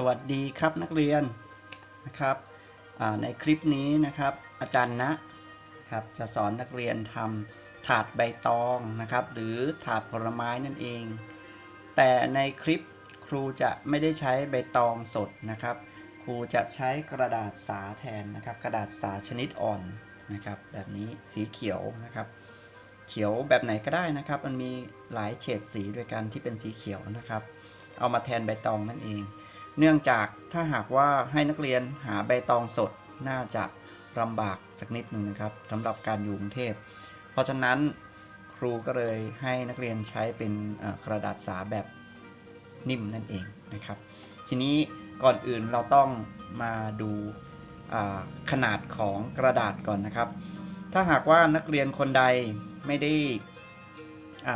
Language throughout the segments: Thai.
สวัสดีครับนักเรียนนะครับในคลิปนี้นะครับ อาจารย์นะครับจะสอนนักเรียนทำถาดใบตองนะครับ หรือถาดผลไม้นั่นเอง แต่ในคลิปครูจะไม่ได้ใช้ใบตองสดนะครับ ครูจะใช้กระดาษสาแทนนะครับ กระดาษสาชนิดอ่อนนะครับ แบบนี้สีเขียวนะครับ เขียวแบบไหนก็ได้นะครับ มันมีหลายเฉดสีด้วยกันที่เป็นสีเขียวนะครับ เอามาแทนใบตองนั่นเอง เนื่องจากถ้าหากว่าให้นักเรียนหาใบตองสดน่าจะลำบากสักนิดหนึ่งนะครับสำหรับการอยู่กรุงเทพ เพราะฉะนั้นครูก็เลยให้นักเรียนใช้เป็นกระดาษสาแบบนิ่มนั่นเองนะครับ ทีนี้ก่อนอื่นเราต้องมาดูขนาดของกระดาษก่อนนะครับ ถ้าหากว่านักเรียนคนใดไม่ได้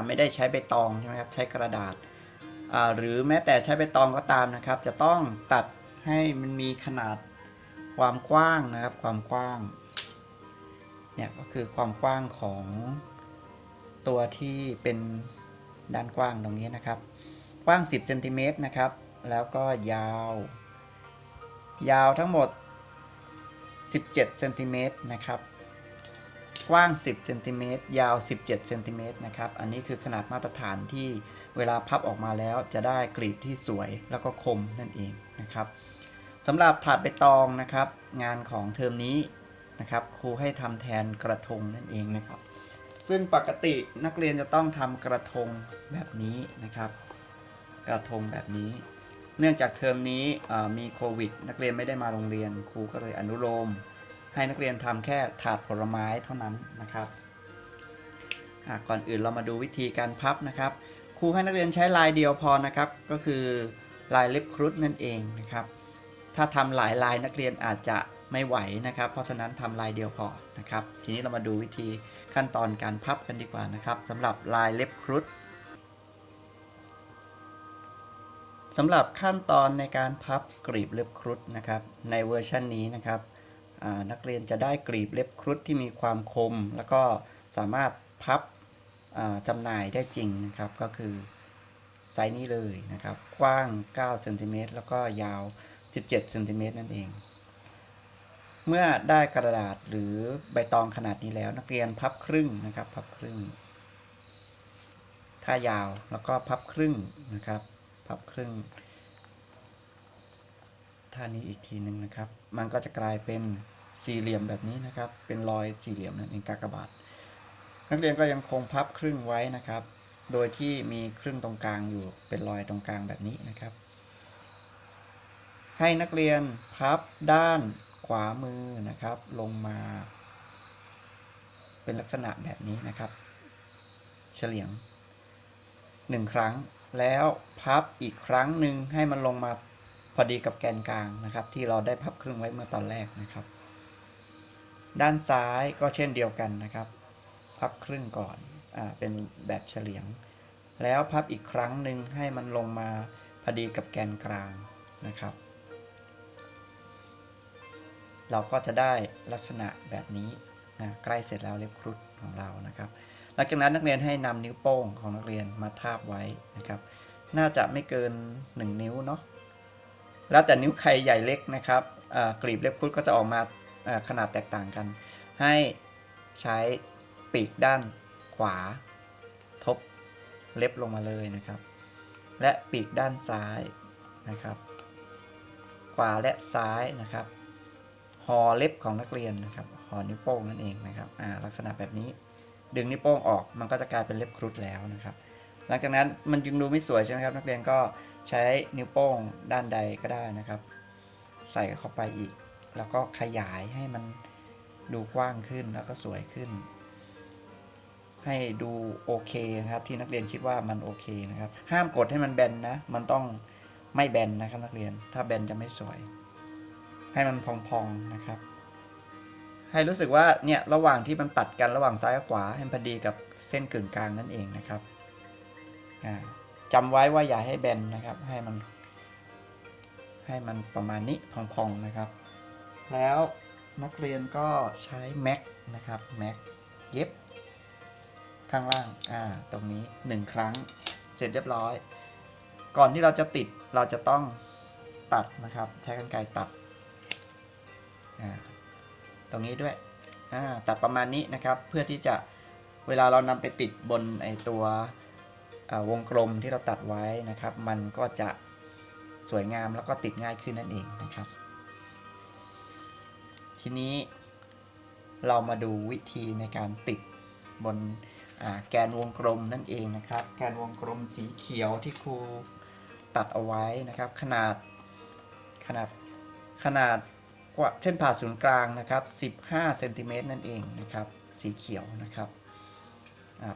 ไม่ได้ใช้ใบตองใช่ไหมครับใช้กระดาษ หรือแม้แต่ใช้ใบตองก็ตามนะครับ จะต้องตัดให้มันมีขนาดความกว้างนะครับ ความกว้างเนี่ยก็คือความกว้างของตัวที่เป็นด้านกว้างตรงนี้นะครับ กว้าง 10เซนติเมตรนะครับ แล้วก็ยาว ยาวทั้งหมด 17เซนติเมตรนะครับ กว้าง 10เซนติเมตรยาว 17เซนติเมตรนะครับ อันนี้คือขนาดมาตรฐานที่ เวลาพับออกมาแล้วจะได้กรีบที่สวยแล้วก็คมนั่นเองนะครับสำหรับถาดใบตองนะครับ งานของเทอมนี้นะครับครูให้ทำแทนกระทงนั่นเองนะครับ ซึ่งปกตินักเรียนจะต้องทำกระทงแบบนี้นะครับ กระทงแบบนี้ เนื่องจากเทอมนี้มีโควิด นักเรียนไม่ได้มาโรงเรียนครูก็เลยอนุโลม ให้นักเรียนทำแค่ถาดผลไม้เท่านั้นนะครับก่อนอื่นเรามาดูวิธีการพับนะครับ ครูให้นักเรียนใช้ลายเดียวพอนะครับ ก็คือลายเล็บครุฑนั่นเองนะครับ ถ้าทำหลายลายนักเรียนอาจจะไม่ไหวนะครับ เพราะฉะนั้นทำลายเดียวพอนะครับ ทีนี้เรามาดูวิธีขั้นตอนการพับกันดีกว่านะครับสำหรับลายเล็บครุฑสำหรับขั้นตอนในการพับกรีบเล็บครุฑนะครับ ในเวอร์ชันนี้นะครับนักเรียนจะได้กรีบเล็บครุฑที่มีความคม แล้วก็สามารถพับ จำหน่ายได้จริงนะครับ ก็คือไซส์นี้เลยนะครับ กว้าง9เซนติเมตรแล้วก็ยาว 17เซนติเมตรนั่นเอง เมื่อได้กระดาษหรือใบตองขนาดนี้แล้ว นักเรียนพับครึ่งนะครับ พับครึ่ง ถ้ายาวแล้วก็พับครึ่งนะครับ พับครึ่งท่านี้อีกทีหนึ่งนะครับ มันก็จะกลายเป็นสี่เหลี่ยมแบบนี้นะครับ เป็นรอยสี่เหลี่ยมนั่นเองกากบาท นักเรียนก็ยังคงพับครึ่งไว้นะครับ โดยที่มีครึ่งตรงกลางอยู่เป็นรอยตรงกลางแบบนี้นะครับ ให้นักเรียนพับด้านขวามือนะครับ ลงมา เป็นลักษณะแบบนี้นะครับ เฉลียงหนึ่งครั้งแล้วพับอีกครั้งหนึ่งให้มันลงมาพอดีกับแกนกลางนะครับ ที่เราได้พับครึ่งไว้เมื่อตอนแรกนะครับ ด้านซ้ายก็เช่นเดียวกันนะครับ พับครึ่งก่อนอ่าเป็นแบบเฉลียง แล้วพับอีกครั้งหนึ่งให้มันลงมาพอดีกับแกนกลางนะครับ เราก็จะได้ลักษณะแบบนี้นะใกล้เสร็จแล้วเล็บครุฑของเรานะครับ หลังจากนั้นนักเรียนให้นำนิ้วโป้งของนักเรียนมาทาบไว้นะครับ น่าจะไม่เกิน 1 นิ้วเนาะแล้วแต่นิ้วใครใหญ่เล็กนะครับกรีบเล็บครุฑก็จะออกมาขนาดแตกต่างกัน ให้ใช้ ปีกด้านขวา ทบเล็บลงมาเลยนะครับ และปีกด้านซ้ายนะครับ ขวาและซ้ายนะครับห่อเล็บของนักเรียนนะครับห่อนิ้วโป้งนั่นเองนะครับอ่าลักษณะแบบนี้ ดึงนิ้วโป้งออกมันก็จะกลายเป็นเล็บครุฑแล้วนะครับ หลังจากนั้นมันยังดูไม่สวยใช่ไหมครับ นักเรียนก็ใช้นิ้วโป้งด้านใดก็ได้นะครับ ใส่เข้าไปอีก แล้วก็ขยายให้มันดูกว้างขึ้นแล้วก็สวยขึ้น ให้ดูโอเคนะครับ ที่นักเรียนคิดว่ามันโอเคนะครับ ห้ามกดให้มันแบนนะ มันต้องไม่แบนนะครับนักเรียน ถ้าแบนจะไม่สวย ให้มันพองๆนะครับ ให้รู้สึกว่าเนี่ยระหว่างที่มันตัดกันระหว่างซ้ายกับขวาให้พอดีกับเส้นกึ่งกลางนั่นเองนะครับอ่าจำไว้ว่าอย่าให้แบนนะครับ ให้มัน ให้มันประมาณนี้พองๆนะครับ แล้วนักเรียนก็ใช้แม็กนะครับแม็กเย็บ ข้างล่าง อ่า ตรงนี้หนึ่งครั้ง เสร็จเรียบร้อย ก่อนที่เราจะติด เราจะต้องตัดนะครับ ใช้กรรไกรตัด อ่า ตรงนี้ด้วย อ่า ตัดประมาณนี้นะครับ เพื่อที่จะ เวลาเรานำไปติดบนไอตัวอ่าวงกลมที่เราตัดไว้นะครับ มันก็จะสวยงามแล้วก็ติดง่ายขึ้นนั่นเองนะครับ ทีนี้เรามาดูวิธีในการติดบน แกนวงกลมนั่นเองนะครับ แกนวงกลมสีเขียวที่ครูตัดเอาไว้นะครับ ขนาดขนาดขนาดกว่าเช่นผ่าศูนย์กลางนะครับ 15เซนติเมตรนั่นเองนะครับ สีเขียวนะครับ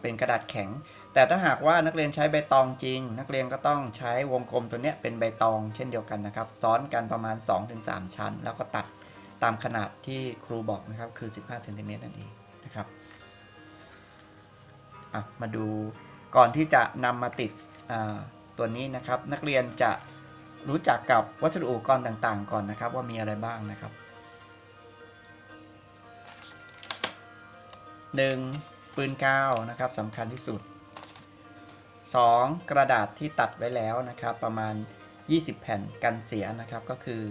เป็นกระดาษแข็ง แต่ถ้าหากว่านักเรียนใช้ใบตองจริง นักเรียนก็ต้องใช้วงกลมตัวนี้เป็นใบตองเช่นเดียวกันนะครับ ซ้อนกันประมาณ 2-3 ชั้น แล้วก็ตัดตามขนาดที่ครูบอกนะครับ คือ 15เซนติเมตรนั่นเองนะครับ อะมาดูก่อนที่จะนำมาติดตัวนี้นะครับ นักเรียนจะรู้จักกับวัสดุอุปกรณ์ต่างๆ ก่อนนะครับ ว่ามีอะไรบ้างนะครับ 1. ปืนกาวนะครับสำคัญที่สุด 2. กระดาษที่ตัดไว้แล้วนะครับ ประมาณ 20 แผ่นกันเสียนะครับ ก็คือ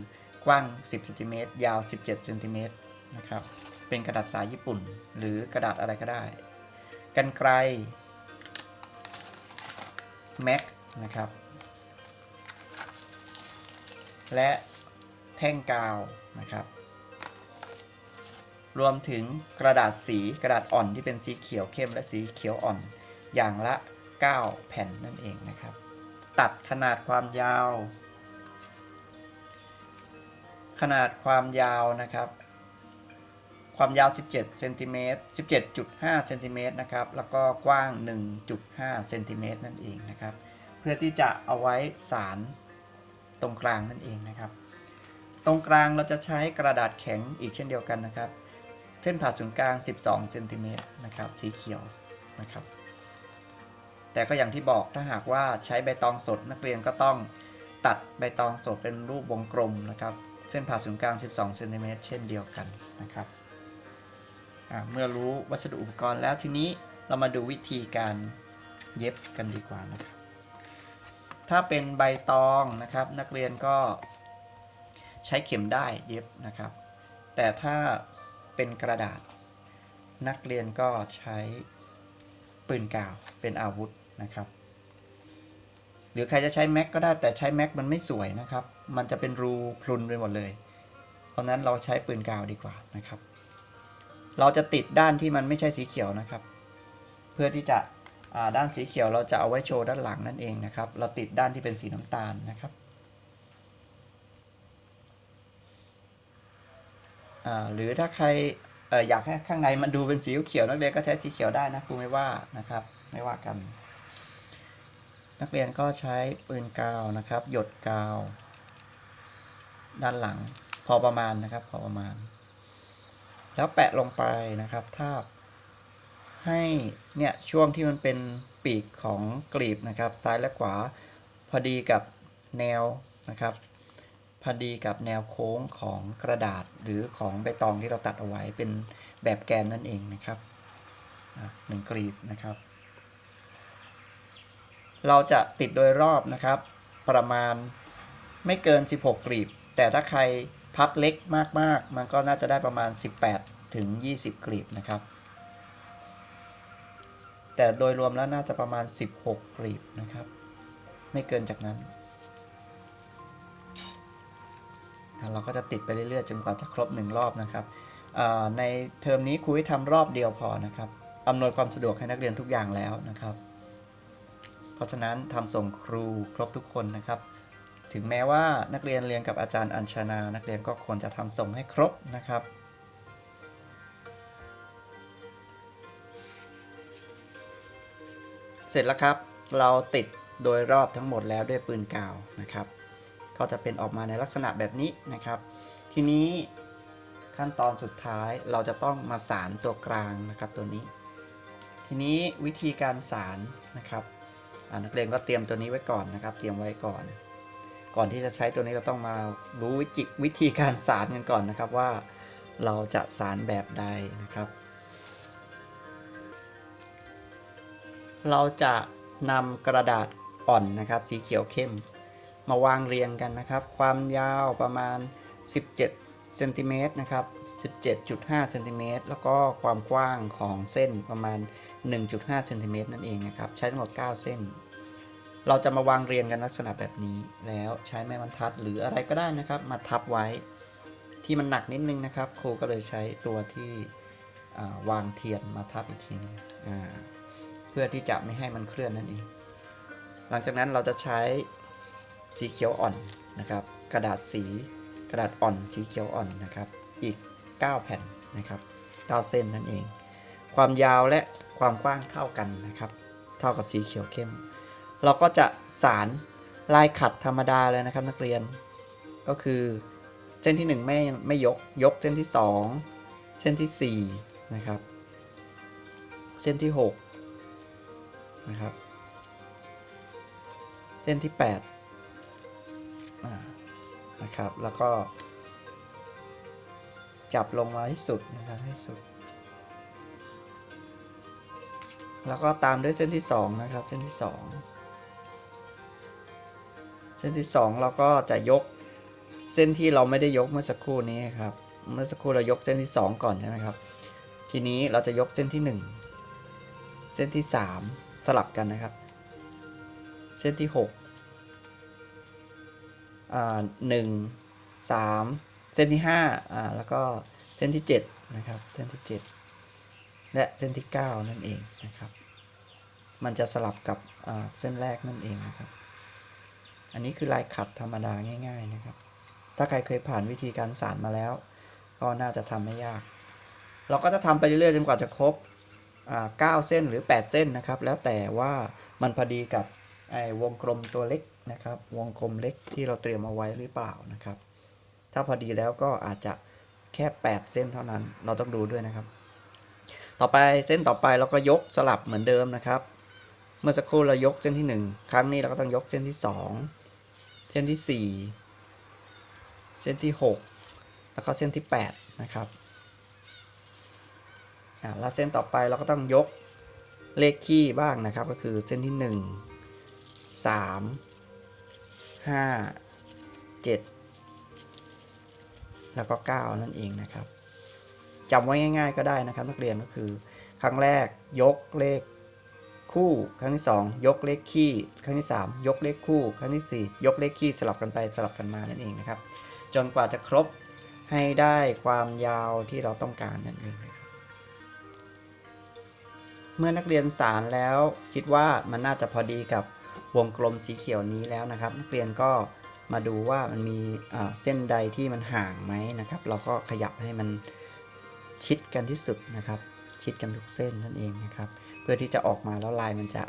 กว้าง 10เซนติเมตรยาว 17เซนติเมตรนะครับ เป็นกระดาษสายญี่ปุ่น หรือกระดาษอะไรก็ได้ กันไกลแม็กนะครับ และแท่งกาวนะครับ รวมถึงกระดาษสีกระดาษอ่อนที่เป็นสีเขียวเข้มและสีเขียวอ่อน อย่างละ 9 แผ่นนั่นเองนะครับ ตัดขนาดความยาว ขนาดความยาวนะครับ ความยาว 17เซนติเมตร17.5เซนติเมตรนะครับ แล้วก็กว้าง 1.5เซนติเมตรนั่นเองนะครับ เพื่อที่จะเอาไว้สารตรงกลางนั่นเองนะครับ ตรงกลางเราจะใช้กระดาษแข็งอีกเช่นเดียวกันนะครับ เส้นผ่าศูนย์กลาง 12เซนติเมตรนะครับ สีเขียวนะครับ แต่ก็อย่างที่บอกถ้าหากว่าใช้ใบตองสดนักเรียนก็ต้องตัดใบตองสดเป็นรูปวงกลมนะครับ เส้นผ่าศูนย์กลาง 12เซนติเมตรเช่นเดียวกันนะครับ เมื่อรู้วัสดุอุปกรณ์แล้วทีนี้เรามาดูวิธีการเย็บกันดีกว่านะครับ ถ้าเป็นใบตองนะครับ นักเรียนก็ใช้เข็มได้เย็บนะครับ แต่ถ้าเป็นกระดาษ นักเรียนก็ใช้ปืนกาวเป็นอาวุธนะครับ หรือใครจะใช้แม็กก็ได้แต่ใช้แม็กมันไม่สวยนะครับ มันจะเป็นรูพรุนไปหมดเลย เพราะนั้นเราใช้ปืนกาวดีกว่านะครับ เราจะติดด้านที่มันไม่ใช่สีเขียวนะครับ เพื่อที่จะด้านสีเขียวเราจะเอาไว้โชว์ด้านหลังนั่นเองนะครับ เราติดด้านที่เป็นสีน้ำตาลนะครับหรือถ้าใครออยากให้ข้างในมันดูเป็นสีเขียวนักเรียนก็ใช้สีเขียวได้นะครูไม่ว่านะครับไม่ว่ากัน นักเรียนก็ใช้ปืนกาวนะครับ หยดกาว ด้านหลังพอประมาณนะครับ พอประมาณ แล้วแปะลงไปนะครับทาบให้เนี่ยช่วงที่มันเป็นปีกของกลีบนะครับ ซ้ายและขวา พอดีกับแนวนะครับ พอดีกับแนวโค้งของกระดาษหรือของใบตองที่เราตัดเอาไว้เป็นแบบแกนนั่นเองนะครับหนึ่งกลีบนะครับ เราจะติดโดยรอบนะครับ ประมาณไม่เกิน 16 กลีบ แต่ถ้าใคร พับเล็กมากๆมันก็น่าจะได้ประมาณ 18 ถึง 20 กลีบนะครับ แต่โดยรวมแล้วน่าจะประมาณ 16 กลีบนะครับ ไม่เกินจากนั้น เราก็จะติดไปเรื่อยๆจนกว่าจะครบ 1 รอบนะครับในเทอมนี้ครูให้ทำรอบเดียวพอนะครับอำนวยความสะดวกให้นักเรียนทุกอย่างแล้วนะครับ เพราะฉะนั้นทำส่งครูครบทุกคนนะครับ ถึงแม้ว่านักเรียนเรียนกับอาจารย์อัญชนา นักเรียนก็ควรจะทำส่งให้ครบนะครับเสร็จแล้วครับ เราติดโดยรอบทั้งหมดแล้วด้วยปืนกาวนะครับ ก็จะเป็นออกมาในลักษณะแบบนี้นะครับ ทีนี้ขั้นตอนสุดท้ายเราจะต้องมาสารตัวกลางนะครับตัวนี้ ทีนี้วิธีการสารนะครับนักเรียนก็เตรียมตัวนี้ไว้ก่อนนะครับ เตรียมไว้ก่อน ก่อนที่จะใช้ตัวนี้เราต้องมารู้วิจิวิธีการสารกันก่อนนะครับว่าเราจะสารแบบใดนะครับ เราจะนำกระดาษอ่อนนะครับ สีเขียวเข้ม มาวางเรียงกันนะครับ ความยาวประมาณ 17เซนติเมตรนะครับ 17.5เซนติเมตรแล้วก็ความกว้างของเส้นประมาณ 1.5เซนติเมตรนั่นเองนะครับ ใช้ทั้งหมด 9 เส้น เราจะมาวางเรียงกันลักษณะแบบนี้แล้วใช้ไม้บรรทัดหรืออะไรก็ได้นะครับ มาทับไว้ที่มันหนักนิดนึงนะครับ ครูก็เลยใช้ตัวที่วางเทียนมาทับอีกทีนึงเพื่อที่จะไม่ให้มันเคลื่อนนั่นเอง หลังจากนั้นเราจะใช้สีเขียวอ่อนนะครับ กระดาษสีกระดาษอ่อนสีเขียวอ่อนนะครับ อีก 9 แผ่นนะครับ9เส้นนั่นเอง ความยาวและความกว้างเท่ากันนะครับ เท่ากับสีเขียวเข้ม เราก็จะสารลายขัดธรรมดาเลยนะครับนักเรียน ก็คือเส้นที่ 1 ไม่ไม่ยกยกเส้นที่ 2 เส้นทีสี่ 4 นะครับ เส้นที่ 6 นะครับ เส้นที่8นะครับ แล้วก็ จับลงมาให้สุดนะครับให้สุด แล้วก็ตามด้วยเส้นที่ 2 นะครับ เส้นที่ 2 ส้นที่ 2 เราก็จะยกเส้นที่เราไม่ได้ยกเมื่อสักครู่นี้ครับ เมื่อสักครู่เรายกเส้นที่ 2 ก่อนใช่ไหมครับ ทีนี้เราจะยกเส้นที่ 1 เส้นที่ 3 สลับกันนะครับ เส้นที่6อ่าหนึ่งสามเส้นที่ห้าอ่าแล้วก็เส้นที่เจ็ดนะครับ เส้นที่เจ็ดและเส้นที่เก้านั่นเองนะครับ มันจะสลับกับอ่าเส้นแรกนั่นเองนะครับ อันนี้คือลายขัดธรรมดาง่าย ๆนะครับ ถ้าใครเคยผ่านวิธีการสานมาแล้ว ก็น่าจะทำไม่ยาก เราก็จะทำไปเรื่อยๆจนกว่าจะครบเก้าเส้นหรือ 8 เส้นนะครับ แล้วแต่ว่ามันพอดีกับไอ้วงกลมตัวเล็กนะครับ วงกลมเล็กที่เราเตรียมเอาไว้หรือเปล่านะครับ ถ้าพอดีแล้วก็อาจจะแค่ 8 เส้นเท่านั้น เราต้องดูด้วยนะครับ ต่อไปเส้นต่อไปเราก็ยกสลับเหมือนเดิมนะครับ เมื่อสักครู่เรายกเส้นที่ 1 ครั้งนี้เราก็ต้องยกเส้นที่ 2 เส้นที่ 4 เส้นที่ 6 แล้วก็เส้นที่ 8 นะครับอ่าแล้วเส้นต่อไปเราก็ต้องยกเลขคี่บ้างนะครับ ก็คือเส้นที่ 1 3 5 7 แล้วก็ 9 นั่นเองนะครับจำไว้ง่าย ๆ ก็ได้นะครับ นักเรียนก็คือ ครั้งแรกยกเลข คู่ ครั้งที่ 2 ยกเลขคี่ ครั้งที่ 3 ยกเลขคู่ ครั้งที่ 4 ยกเลขคี่สลับกันไปสลับกันมานั่นเองนะครับ จนกว่าจะครบให้ได้ความยาวที่เราต้องการนั่นเองนะครับเมื่อนักเรียนสารแล้วคิดว่ามันน่าจะพอดีกับวงกลมสีเขียวนี้แล้วนะครับ นักเรียนก็มาดูว่ามันมีเส้นใดที่มันห่างไหมนะครับ เราก็ขยับให้มันชิดกันที่สุดนะครับ ชิดกันทุกเส้นนั่นเองนะครับ เพื่อที่จะออกมาแล้วลายมันจะ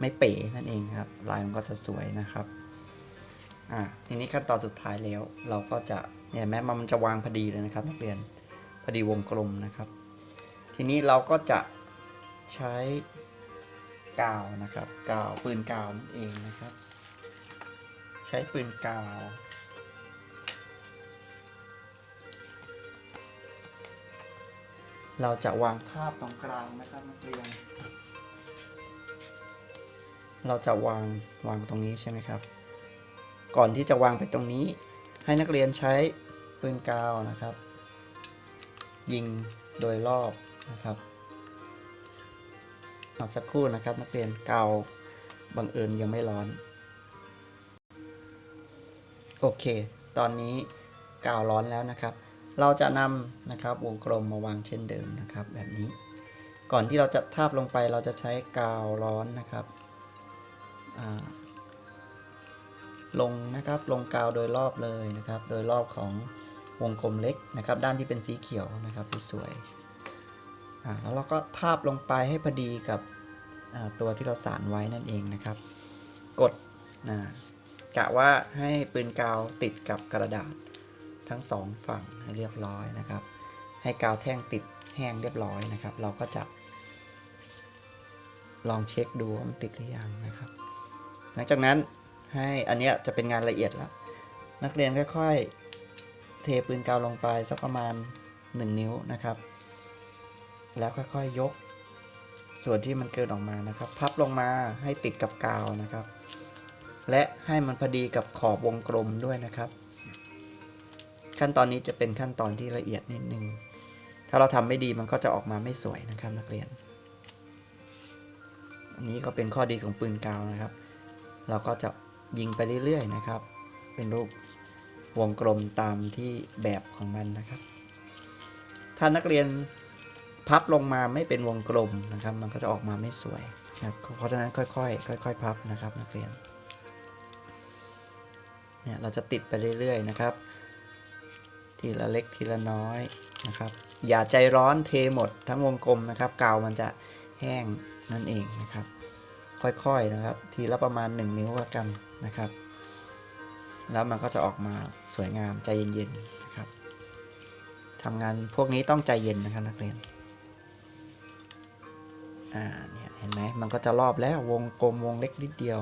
ไม่เป๋นั่นเองครับ ลายมันก็จะสวยนะครับอ่าทีนี้ขั้นตอนสุดท้ายแล้ว เราก็จะเนี่ยแม้มันจะวางพอดีเลยนะครับ นักเรียนพอดีวงกลมนะครับ ทีนี้เราก็จะใช้กาวนะครับกาวปืนกาวนั่นเองนะครับ ใช้ปืนกาว เราจะวางภาพตรงกลางนะครับนักเรียน เราจะวางวางตรงนี้ใช่ไหมครับ ก่อนที่จะวางไปตรงนี้ ให้นักเรียนใช้ปืนกาวนะครับ ยิงโดยรอบนะครับเอาสักครู่นะครับ นักเรียนกาวบังเอิญยังไม่ร้อน โอเค ตอนนี้กาวร้อนแล้วนะครับ เราจะนำนะครับวงกลมมาวางเช่นเดิมนะครับ แบบนี้ ก่อนที่เราจะทาบลงไปเราจะใช้กาวร้อนนะครับลงนะครับลงกาวโดยรอบเลยนะครับ โดยรอบของวงกลมเล็กนะครับ ด้านที่เป็นสีเขียวนะครับสวยๆแล้วเราก็ทาบลงไปให้พอดีกับตัวที่เราสานไว้นั่นเองนะครับ กดนะกะว่าให้ปืนกาวติดกับกระดาษ ทั้งสองฝั่งให้เรียบร้อยนะครับ ให้กาวแท่งติดแห้งเรียบร้อยนะครับ เราก็จะลองเช็คดูว่ามันติดหรือยังนะครับ หลังจากนั้นให้อันเนี้ยจะเป็นงานละเอียดแล้ว นักเรียนค่อยๆ เทปืนกาวลงไปสักประมาณ 1 นิ้วนะครับ แล้วค่อยๆยกส่วนที่มันเกินออกมานะครับ พับลงมาให้ติดกับกาวนะครับ และให้มันพอดีกับขอบวงกลมด้วยนะครับ ขั้นตอนนี้จะเป็นขั้นตอนที่ละเอียดนิดนึง ถ้าเราทำไม่ดีมันก็จะออกมาไม่สวยนะครับนักเรียน อันนี้ก็เป็นข้อดีของปืนกาวนะครับ เราก็จะยิงไปเรื่อยๆนะครับ เป็นรูปวงกลมตามที่แบบของมันนะครับ ถ้านักเรียนพับลงมาไม่เป็นวงกลมนะครับ มันก็จะออกมาไม่สวยนะเพราะฉะนั้นค่อยๆค่อย ๆ พับนะครับนักเรียน เนี่ยเราจะติดไปเรื่อยๆนะครับ ทีละเล็กทีละน้อยนะครับ อย่าใจร้อนเทหมดทั้งวงกลมนะครับกาวมันจะแห้งนั่นเองนะครับ ค่อยๆนะครับ ทีละประมาณ 1 นิ้วละกันนะครับ แล้วมันก็จะออกมาสวยงามใจเย็นๆนะครับทำงานพวกนี้ต้องใจเย็นนะครับนักเรียนอ่าเนี่ยเห็นไหมมันก็จะรอบแล้ววงกลมวงเล็กนิดเดียว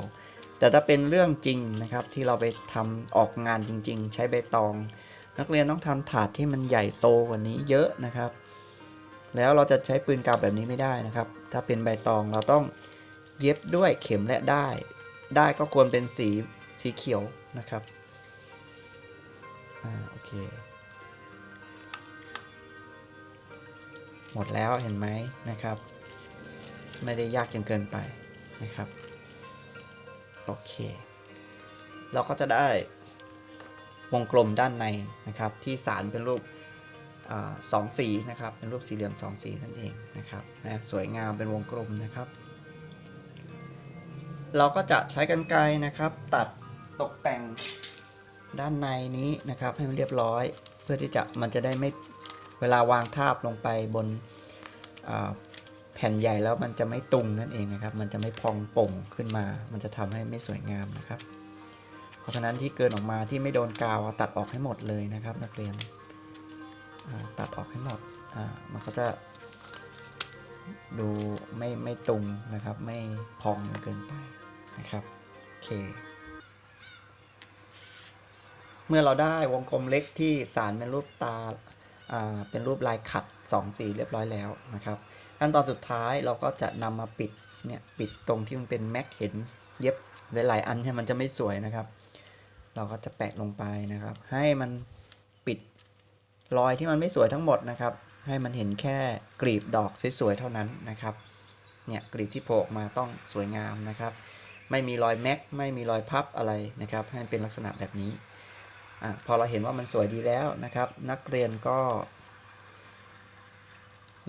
แต่ถ้าเป็นเรื่องจริงนะครับที่เราไปทำออกงานจริง ๆ ใช้ใบตอง นักเรียนต้องทำถาดที่มันใหญ่โตกว่านี้เยอะนะครับ แล้วเราจะใช้ปืนกาวแบบนี้ไม่ได้นะครับ ถ้าเป็นใบตองเราต้องเย็บด้วยเข็มและได้ได้ก็ควรเป็นสีสีเขียวนะครับอ่าโอเคหมดแล้วเห็นไหมนะครับ ไม่ได้ยากจนเกินไปนะครับ โอเค เราก็จะได้ วงกลมด้านในนะครับ ที่สารเป็นรูปอสองสีนะครับ เป็นรูปสี่เหลี่ยมสองสีนั่นเองนะครับนะสวยงามเป็นวงกลมนะครับ เราก็จะใช้กันไกรนะครับ ตัดตกแต่งด้านในนี้นะครับ ให้มันเรียบร้อย เพื่อที่จะมันจะได้ไม่เวลาวางทาบลงไปบนแผ่นใหญ่แล้วมันจะไม่ตุงนั่นเองนะครับ มันจะไม่พองป่งขึ้นมา มันจะทำให้ไม่สวยงามนะครับ ราะฉะนั้นที่เกินออกมาที่ไม่โดนกาวตัดออกให้หมดเลยนะครับ นักเรียนตัดออกให้หมดมันก็จะดูไม่ไม่ตรงนะครับ ไม่พองเกินไปนะครับโอเค เมื่อเราได้วงกลมเล็กที่สารเป็นรูปตาาเป็นรูปลายขัด2สีเรียบร้อยแล้วนะครับขั้นตอนสุดท้ายเราก็จะนำมาปิดเนี่ยปิดตรงที่มันเป็นแม็กเห็นเย็บหลายๆอันให้มันจะไม่สวยนะครับ เราก็จะแปะลงไปนะครับ ให้มันปิดรอยที่มันไม่สวยทั้งหมดนะครับ ให้มันเห็นแค่กลีบดอกสวยๆเท่านั้นนะครับเนี่ยกลีบที่โผล่ออกมาต้องสวยงามนะครับ ไม่มีรอยแม็กไม่มีรอยพับอะไรนะครับ ให้มันเป็นลักษณะแบบนี้อะพอเราเห็นว่ามันสวยดีแล้วนะครับ นักเรียนก็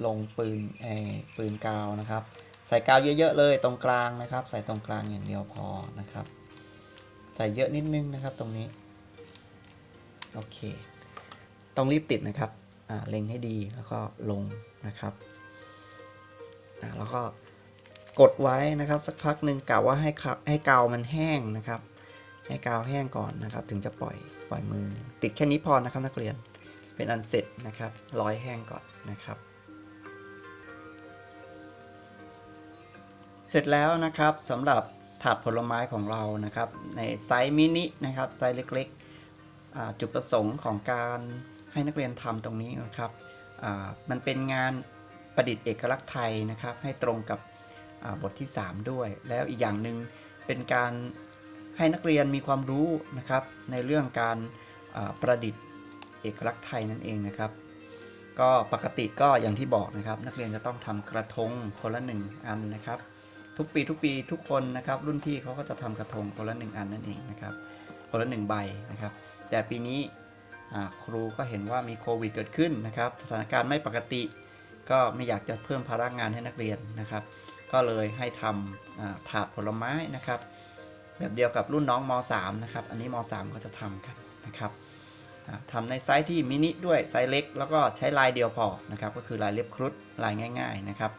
ลงปืนเออปืนกาวนะครับ ใส่กาวเยอะๆเลยตรงกลางนะครับ ใส่ตรงกลางอย่างเดียวพอนะครับ ส่เยอะนิดนึงนะครับตรงนี้ โอเค ต้องรีบติดนะครับเล็งให้ดีแล้วก็ลงนะครับแล้วก็กดไว้นะครับสักพักหนึ่งกะว่าให้คับให้กาวมันแห้งนะครับ ให้กาวแห้งก่อนนะครับ ถึงจะปล่อยปล่อยมือ ติดแค่นี้พอนะครับนักเรียนเป็นอันเสร็จนะครับร้อยแห้งก่อนนะครับ เสร็จแล้วนะครับสำหรับ ถาดผลไม้ของเรานะครับ ในไซส์มินินะครับไซส์เล็กๆจุดประสงค์ของการให้นักเรียนทำตรงนี้นะครับมันเป็นงานประดิษฐ์เอกลักษณ์ไทยนะครับ ให้ตรงกับบทที่ 3 ด้วย แล้วอีกอย่างหนึ่งเป็นการให้นักเรียนมีความรู้นะครับ ในเรื่องการประดิษฐ์เอกลักษณ์ไทยนั่นเองนะครับ ก็ปกติก็อย่างที่บอกนะครับ นักเรียนจะต้องทำกระทงคนละหนึ่งอันนะครับ ทุกปีทุกปีทุกคนนะครับ รุ่นพี่เขาก็จะทำกระทงคนละหนึ่งอันนั่นเองนะครับ คนละหนึ่งใบนะครับ แต่ปีนี้ครูก็เห็นว่ามีโควิดเกิดขึ้นนะครับ สถานการณ์ไม่ปกติ ก็ไม่อยากจะเพิ่มภาระงานให้นักเรียนนะครับ ก็เลยให้ทำอ่าถาดผลไม้นะครับ แบบเดียวกับรุ่นน้องม .3 นะครับ อันนี้ม .3 ก็จะทำกันนะครับทำในไซส์ที่มินิด้วยไซส์เล็ก แล้วก็ใช้ลายเดียวพอนะครับ ก็คือลายเล็บครุฑลายง่าย ๆ นะครับ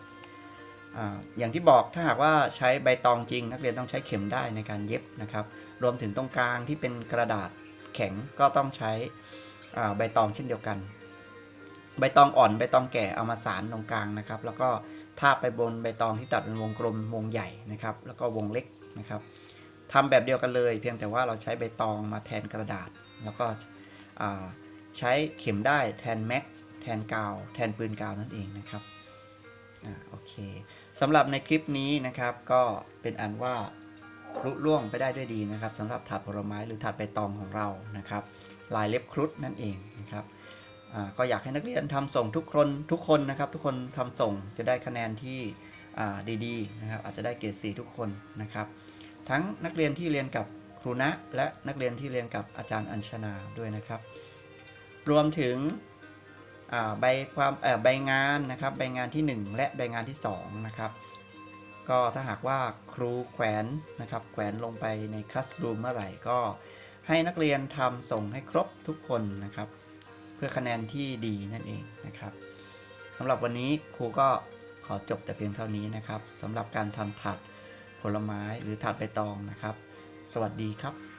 อย่างที่บอกถ้าหากว่าใช้ใบตองจริง นักเรียนต้องใช้เข็มได้ในการเย็บนะครับ รวมถึงตรงกลางที่เป็นกระดาษแข็งก็ต้องใช้ใบตองเช่นเดียวกัน ใบตองอ่อนใบตองแก่เอามาสานตรงกลางนะครับ แล้วก็ทาบไปบนใบตองที่ตัดเป็นวงกลมวงใหญ่นะครับ แล้วก็วงเล็กนะครับทำแบบเดียวกันเลย เพียงแต่ว่าเราใช้ใบตองมาแทนกระดาษ แล้วก็ใช้เข็มได้แทนแม็กแทนกาว แทนปืนกาวนั่นเองนะครับอ่าโอเค สำหรับในคลิปนี้นะครับก็เป็นอันว่าลุล่วงไปได้ด้วยดีนะครับสำหรับถาดผลไม้หรือถาดใบตองของเรานะครับลายเล็บครุฑนั่นเองนะครับก็อยากให้นักเรียนทำส่งทุกคนทุกคนนะครับ ทุกคนทำส่งจะได้คะแนนที่ดีๆนะครับอาจจะได้เกรดสีทุกคนนะครับ ทั้งนักเรียนที่เรียนกับครูณะและนักเรียนที่เรียนกับอาจารย์อัญชนาด้วยนะครับ รวมถึง ใบความใบงานนะครับใบงานที่ 1 และใบงานที่2นะครับก็ถ้าหากว่าครูแขวนนะครับแขวนลงไปในคลาสรูมเมื่อไหร่ก็ให้นักเรียนทำส่งให้ครบทุกคนนะครับ เพื่อคะแนนที่ดีนั่นเองนะครับสำหรับวันนี้ครูก็ขอจบแต่เพียงเท่านี้นะครับสำหรับการทำถาดผลไม้หรือถาดใบตองนะครับ สวัสดีครับ